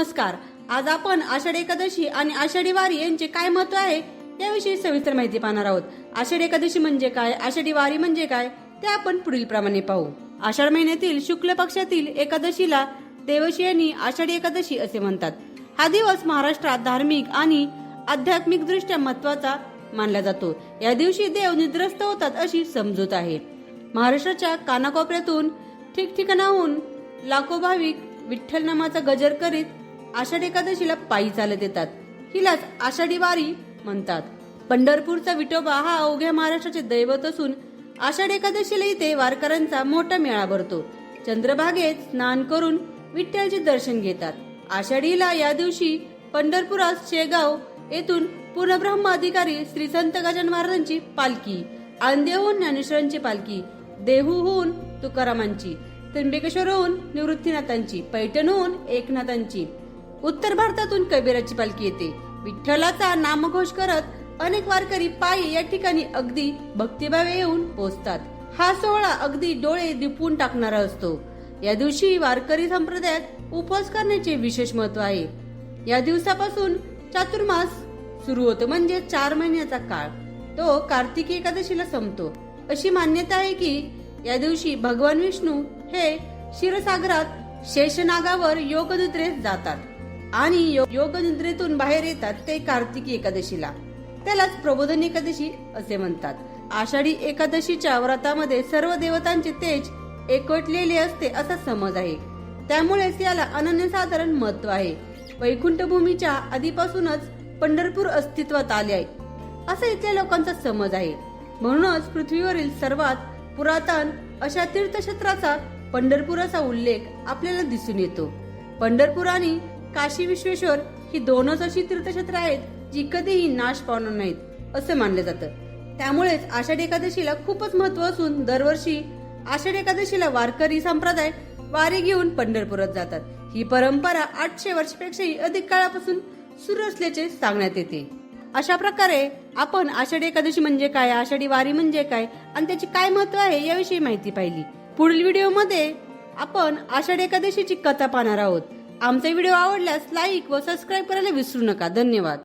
नमस्कार. आज आपण आषाढी एकादशी आणि आषाढी वारी यांचे काय महत्त्व आहे याविषयी सविस्तर माहिती पाहणार आहोत. आषाढी एकादशी म्हणजे काय आषाढी वारी म्हणजे काय ते आपण पुढील प्रमाणे पाहू. आषाढ महिन्यातील शुक्ल पक्षातील एकादशीला देवशी आणि आषाढी एकादशी असे म्हणतात. हा दिवस महाराष्ट्रात धार्मिक आणि आध्यात्मिक दृष्ट्या महत्त्वाचा मानला जातो. या दिवशी देव निद्रस्त होतात अशी समजूत आहे. महाराष्ट्राच्या कानाकोपऱ्यातून ठिकठिकाणाहून लाखो भाविक विठ्ठल नामाचा गजर करीत आषाढ एकादशीला पायी चालत येतात. हिलाच आषाढी वारी म्हणतात. पंढरपूरचा विठोबा हा अवघ्या महाराष्ट्राचे दैवत असून आषाढ एकादशीला इथे वारकऱ्यांचा मोठा मेळा भरतो. चंद्रभागेत स्नान करून विठ्ठलचे दर्शन घेतात. आषाढीला या दिवशी पंढरपुरात शेगाव येथून पूर्णब्रह्म अधिकारी श्री संत गजान महाराजांची पालखी आंदेहून ज्ञानेश्वरांची पालखी देहूहून तुकारामांची त्र्यंबकेश्वरहून निवृत्तीनाथांची पैठणहून एकनाथांची उत्तर भारतातून कबीराची पालखी येते. विठ्ठलाचा नामघोष करत अनेक वारकरी पायी या ठिकाणी अगदी भक्तिभावे येऊन पोहोचतात. हा सोहळा अगदी डोळे दिपवून टाकणारा असतो. या दिवशी वारकरी संप्रदायात उपवास करण्याचे विशेष महत्त्व आहे. या दिवसापासून चातुर्मास सुरू होतो म्हणजे चार महिन्याचा काळ. तो कार्तिकी एकादशीला संपतो. अशी मान्यता आहे की या दिवशी भगवान विष्णू हे क्षीरसागरात शेषनागावर योगदूत्रेस जातात. आणि योग योगनिद्रेतून बाहेर येतात ते कार्तिकी एकादशीला. त्यालाच प्रबोधन एकादशी असे म्हणतात. आषाढी एकादशीच्या व्रतामध्ये सर्व देवतांचे तेज एकवटलेले असते असा समज आहे. त्यामुळेच याला अनन्यसाधारण महत्त्व आहे. वैकुंठ भूमीच्या आधीपासूनच पंढरपूर अस्तित्वात आले आहे. असा इथल्या लोकांचा समज आहे. म्हणूनच पृथ्वीवरील सर्वात पुरातन अशा तीर्थक्षेत्राचा पंढरपूर असा उल्लेख आपल्याला दिसून येतो. पंढरपूर आणि काशी विश्वेश्वर ही दोनच अशी तीर्थक्षेत्र आहेत जी कधीही नाश पावणार नाहीत असं मानलं जातं त्यामुळेच आषाढी एकादशीला खूपच महत्त्व असून दरवर्षी आषाढी एकादशीला वारकरी संप्रदाय वारी घेऊन पंढरपुरात जातात. ही परंपरा आठशे वर्षापेक्षाही अधिक काळापासून सुरू असल्याचे सांगण्यात येते. अशा प्रकारे आपण आषाढी एकादशी म्हणजे काय आषाढी वारी म्हणजे काय आणि त्याची काय महत्त्व आहे याविषयी माहिती पाहिली. पुढील व्हिडिओमध्ये आपण आषाढी एकादशीची कथा पाहणार आहोत. आमचा व्हिडिओ आवडल्यास लाईक व सबस्क्राईब करायला विसरू नका. धन्यवाद.